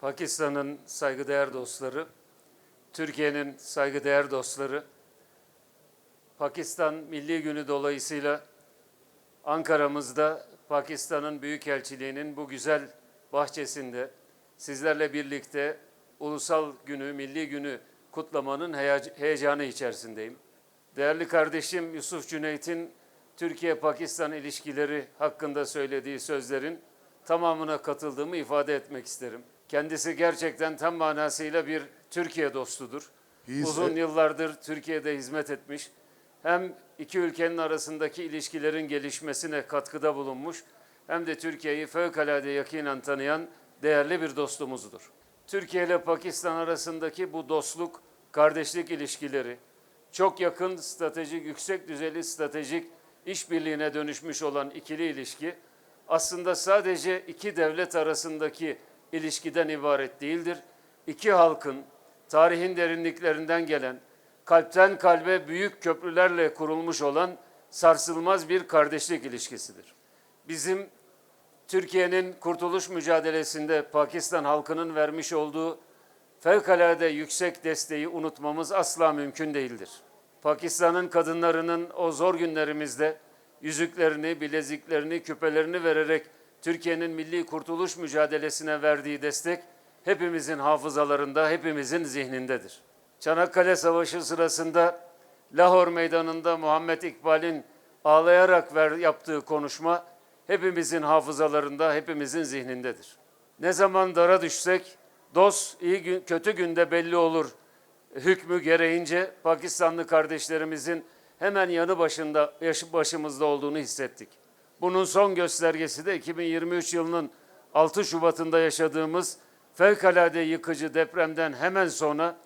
Pakistan'ın saygıdeğer dostları, Türkiye'nin saygıdeğer dostları, Pakistan Milli Günü dolayısıyla Ankara'mızda Pakistan'ın Büyükelçiliği'nin bu güzel bahçesinde sizlerle birlikte Ulusal Günü, Milli Günü kutlamanın heyeca- heyecanı içerisindeyim. Değerli kardeşim Yusuf Cüneyt'in Türkiye-Pakistan ilişkileri hakkında söylediği sözlerin tamamına katıldığımı ifade etmek isterim. Kendisi gerçekten tam manasıyla bir Türkiye dostudur. He is Uzun yıllardır Türkiye'de hizmet etmiş. Hem iki ülkenin arasındaki ilişkilerin gelişmesine katkıda bulunmuş hem de Türkiye'yi fevkalade yakinen tanıyan değerli bir dostumuzdur. Türkiye ile Pakistan arasındaki bu dostluk, kardeşlik ilişkileri çok yakın stratejik, yüksek düzeyli stratejik işbirliğine dönüşmüş olan ikili ilişki aslında sadece iki devlet arasındaki ilişkiden ibaret değildir. İki halkın tarihin derinliklerinden gelen, kalpten kalbe büyük köprülerle kurulmuş olan sarsılmaz bir kardeşlik ilişkisidir. Bizim Türkiye'nin kurtuluş mücadelesinde Pakistan halkının vermiş olduğu fevkalade yüksek desteği unutmamız asla mümkün değildir. Pakistan'ın kadınlarının o zor günlerimizde yüzüklerini, bileziklerini, küpelerini vererek Türkiye'nin milli kurtuluş mücadelesine verdiği destek hepimizin hafızalarında, hepimizin zihnindedir. Çanakkale Savaşı sırasında Lahor Meydanı'nda Muhammed İkbal'in ağlayarak ver, yaptığı konuşma hepimizin hafızalarında, hepimizin zihnindedir. Ne zaman dara düşsek, dost iyi gün, kötü günde belli olur hükmü gereğince Pakistanlı kardeşlerimizin hemen yanı başında, yaşı başımızda olduğunu hissettik. Bunun son göstergesi de 2023 yılının 6 Şubat'ında yaşadığımız fevkalade yıkıcı depremden hemen sonra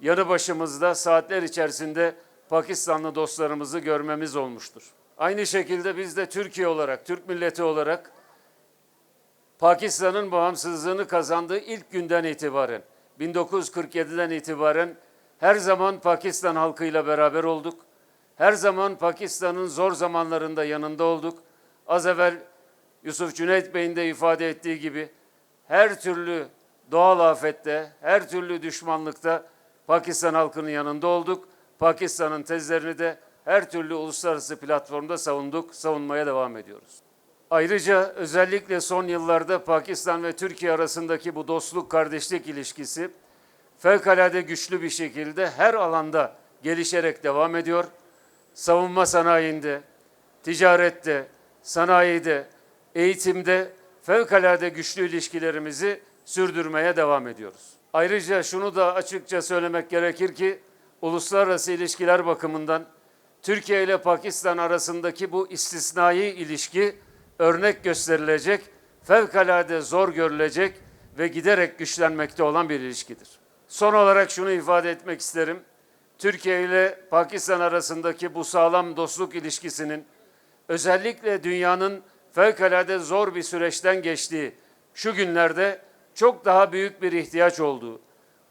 yanı başımızda saatler içerisinde Pakistanlı dostlarımızı görmemiz olmuştur. Aynı şekilde biz de Türkiye olarak, Türk milleti olarak Pakistan'ın bağımsızlığını kazandığı ilk günden itibaren, 1947'den itibaren her zaman Pakistan halkıyla beraber olduk. Her zaman Pakistan'ın zor zamanlarında yanında olduk. Az evvel Yusuf Cüneyt Bey'in de ifade ettiği gibi her türlü doğal afette, her türlü düşmanlıkta Pakistan halkının yanında olduk. Pakistan'ın tezlerini de her türlü uluslararası platformda savunduk, savunmaya devam ediyoruz. Ayrıca özellikle son yıllarda Pakistan ve Türkiye arasındaki bu dostluk kardeşlik ilişkisi fevkalade güçlü bir şekilde her alanda gelişerek devam ediyor. Savunma sanayinde, ticarette, sanayide, eğitimde fevkalade güçlü ilişkilerimizi sürdürmeye devam ediyoruz. Ayrıca şunu da açıkça söylemek gerekir ki uluslararası ilişkiler bakımından Türkiye ile Pakistan arasındaki bu istisnai ilişki örnek gösterilecek, fevkalade zor görülecek ve giderek güçlenmekte olan bir ilişkidir. Son olarak şunu ifade etmek isterim. Türkiye ile Pakistan arasındaki bu sağlam dostluk ilişkisinin özellikle dünyanın fevkalade zor bir süreçten geçtiği şu günlerde çok daha büyük bir ihtiyaç olduğu,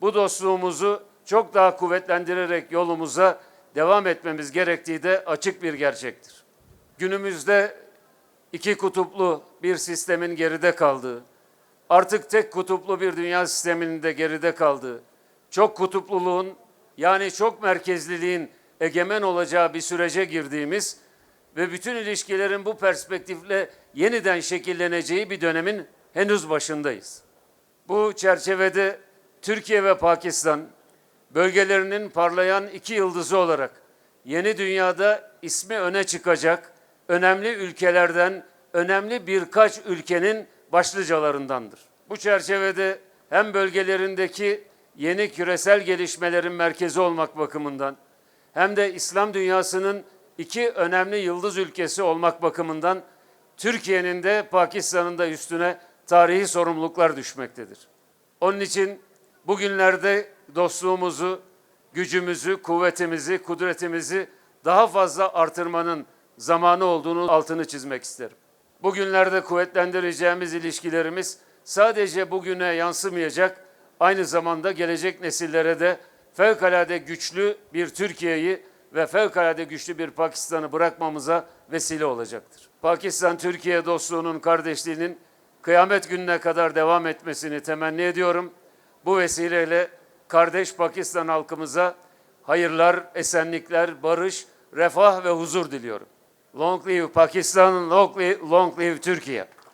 bu dostluğumuzu çok daha kuvvetlendirerek yolumuza devam etmemiz gerektiği de açık bir gerçektir. Günümüzde iki kutuplu bir sistemin geride kaldığı, artık tek kutuplu bir dünya sisteminin de geride kaldığı, çok kutupluluğun yani çok merkezliliğin egemen olacağı bir sürece girdiğimiz ve bütün ilişkilerin bu perspektifle yeniden şekilleneceği bir dönemin henüz başındayız. Bu çerçevede Türkiye ve Pakistan bölgelerinin parlayan iki yıldızı olarak yeni dünyada ismi öne çıkacak önemli ülkelerden önemli birkaç ülkenin başlıcalarındandır. Bu çerçevede hem bölgelerindeki yeni küresel gelişmelerin merkezi olmak bakımından hem de İslam dünyasının iki önemli yıldız ülkesi olmak bakımından Türkiye'nin de Pakistan'ın da üstüne tarihi sorumluluklar düşmektedir. Onun için bugünlerde dostluğumuzu, gücümüzü, kuvvetimizi, kudretimizi daha fazla artırmanın zamanı olduğunu altını çizmek isterim. Bugünlerde kuvvetlendireceğimiz ilişkilerimiz sadece bugüne yansımayacak, aynı zamanda gelecek nesillere de fevkalade güçlü bir Türkiye'yi ve fevkalade güçlü bir Pakistan'ı bırakmamıza vesile olacaktır. Pakistan-Türkiye dostluğunun, kardeşliğinin kıyamet gününe kadar devam etmesini temenni ediyorum. Bu vesileyle kardeş Pakistan halkımıza hayırlar, esenlikler, barış, refah ve huzur diliyorum. Long live Pakistan, long live, long live Türkiye.